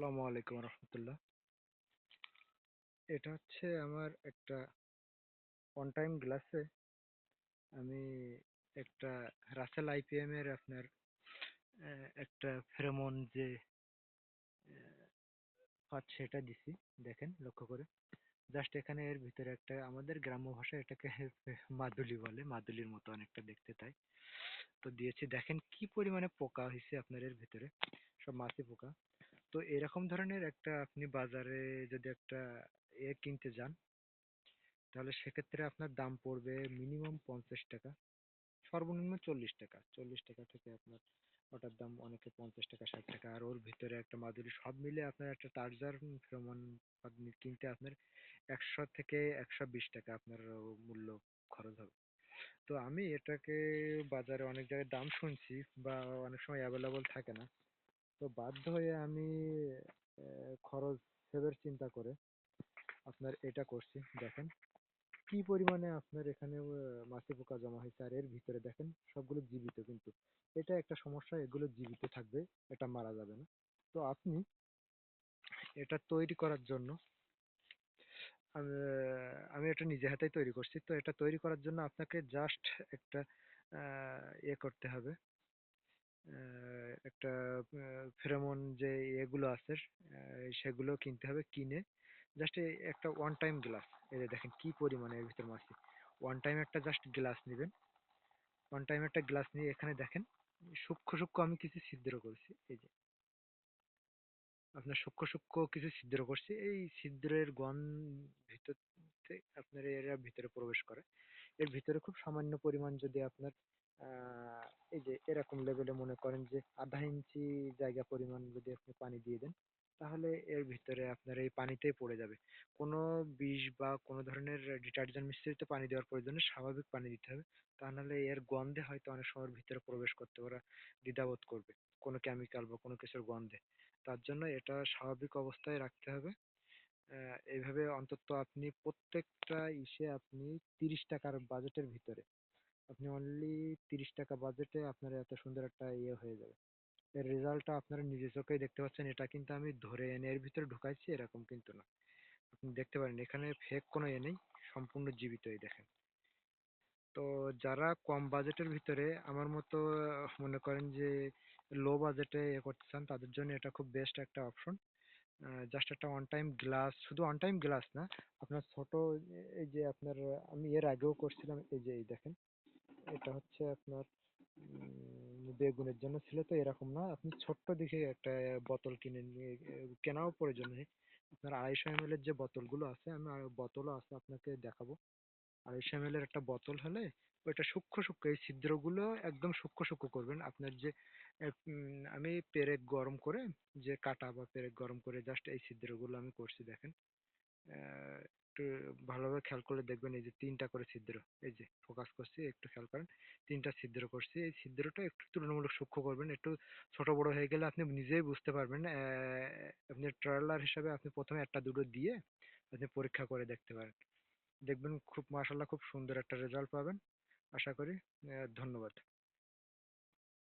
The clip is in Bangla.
আসসালামু আলাইকুম রহমতুল্লাহ। এটা হচ্ছে আমার একটা অন টাইম গ্লাসে আমি একটা রাসেল আইপিএম এর আপনার একটা ফেরোমন যে পাচ্ছে এটা দিছি, দেখেন লক্ষ্য করে। জাস্ট এখানে এর ভিতরে একটা আমাদের গ্রাম্য ভাষায় এটাকে মাদুলি বলে, মাদুলির মতো অনেকটা দেখতে তাই। তো দিয়েছি, দেখেন কি পরিমাণে পোকা হয়েছে আপনার এর ভিতরে, সব মাছি পোকা। তো এরকম ধরনের একটা আপনি বাজারে যদি একটা এ কিনতে যান, তাহলে সেক্ষেত্রে আপনার দাম পড়বে মিনিমাম পঞ্চাশ টাকা, সর্বনিম্ন চল্লিশ টাকা। চল্লিশ টাকা থেকে আপনার ওটার দাম অনেকে পঞ্চাশ টাকা, ষাট টাকা। আর ওর ভিতরে একটা মাদুরি সব মিলে আপনার একটা চার্জার ফেরোমন আপনি কিনতে আপনার একশো থেকে একশো বিশ টাকা আপনার মূল্য খরচ হবে। তো আমি এটাকে বাজারে অনেক জায়গায় দাম শুনছি বা অনেক সময় অ্যাভেলেবল থাকে না। তো বাধ্য হয়ে আমি খরচ সেভের চিন্তা করে আপনার এটা করছি। দেখেন, কি পরিমাণে আপনার এখানে মাছি পোকা জমা হয়েছে আর এর ভিতরে দেখেন, সবগুলো জীবিত কিন্তু। এটা একটা সমস্যা, এগুলো জীবিত থাকবে, এটা মারা যাবে না। তো আপনি এটা তৈরি করার জন্য, আমি এটা নিজে হাতেই তৈরি করছি। তো এটা তৈরি করার জন্য আপনাকে জাস্ট একটা ইয়ে করতে হবে। আহ, একটা ফেরোমন যে এগুলো আছে আহ, সেগুলো কিনতে হবে কিনে জাস্ট একটা ওয়ান টাইম গ্লাস এই যে দেখেন কি পরিমাণে এর ভিতর মাছি। ওয়ান টাইম একটা জাস্ট গ্লাস নেবেন। ওয়ান টাইম একটা গ্লাস নিয়ে এখানে দেখেন সূক্ষ্ম সূক্ষ্ম আমি কিছু ছিদ্র করেছি এই যে। আপনার সূক্ষ্ম সূক্ষ্ম কিছু ছিদ্র করছি এই ছিদ্রের গন্ধ ভিতর আপনার এরা ভিতরে প্রবেশ করে। এর ভিতরে খুব সামান্য পরিমাণ যদি আপনার আহ, এই যে এরকম লেভেলে মনে করেন যে আধা ইঞ্চি জায়গা পরিমাণ যদি আপনি পানি দিয়ে দেন তাহলে এর ভিতরে আপনার এই পানিতেই পড়ে যাবে। কোনো বিষ বা কোনো ধরনের ডিটারজেন্ট মিশ্রিত পানি দেওয়ার প্রয়োজন নেই স্বাভাবিক পানি দিতে হবে। তা নাহলে এর গন্ধে হয়তো অনেক সময় ভিতরে প্রবেশ করতে ওরা দ্বিধাবোধ করবে কোনো কেমিক্যাল বা কোনো কিছুর গন্ধে। তার জন্য এটা স্বাভাবিক অবস্থায় রাখতে হবে। আহ, এইভাবে অন্তত আপনি প্রত্যেকটা ইসে আপনি তিরিশ টাকার বাজেটের ভিতরে আপনি অনলি তিরিশ টাকা বাজেটে আপনার এত সুন্দর একটা ইয়ে হয়ে যাবে। এর রেজাল্টটা আপনারা নিজের চোখেই দেখতে পাচ্ছেন এটা কিন্তু আমি ধরে এনে এর ভিতরে ঢুকাইছি এরকম কিন্তু না। আপনি দেখতে পারেন এখানে ফেক কোনো ইয়ে নেই সম্পূর্ণ জীবিত এই দেখেন। তো যারা কম বাজেটের ভিতরে আমার মতো মনে করেন যে লো বাজেটে ইয়ে করতে চান তাদের জন্য এটা খুব বেস্ট একটা অপশন জাস্ট একটা অন টাইম গ্লাস শুধু অন টাইম গ্লাস না, আপনার ছোট এই যে আপনার, আমি এর আগেও করছিলাম, এই যে এই দেখেন, এটা হচ্ছে আপনার বেগুনের জন্য ছিল তো এরকম না, আপনি ছোট্ট দেখে একটা বোতল কিনে নিয়ে, কেনাও প্রয়োজন নেই। আপনার আড়াইশো এম এর যে বোতলগুলো আছে, আমি বোতলও আছে, আপনাকে দেখাবো। আড়াইশো এম এর একটা বোতল হলে ওইটা সূক্ষ্ম সূক্ষ্ম, এই ছিদ্রগুলো একদম সূক্ষ্ম সূক্ষ্ম করবেন। আপনার যে আমি পেরেক গরম করে, যে কাটা বা পেরেক গরম করে জাস্ট এই ছিদ্রগুলো আমি করছি, দেখেন। একটু ভালোভাবে খেয়াল করলে দেখবেন এই যে তিনটা করে ছিদ্র, এই যে ফোকাস করছি, একটু খেয়াল করেন, তিনটা ছিদ্র করছি। এই ছিদ্রটা একটু তুলনামূলক সূক্ষ্ম করবেন, একটু ছোট, বড় হয়ে গেলে আপনি নিজেই বুঝতে পারবেন আপনি ট্রায়ালার হিসাবে আপনি প্রথমে একটা, দুটো দিয়ে আপনি পরীক্ষা করে দেখতে পারেন। দেখবেন খুব মাশাআল্লাহ খুব সুন্দর একটা রেজাল্ট পাবেন। আশা করি ধন্যবাদ।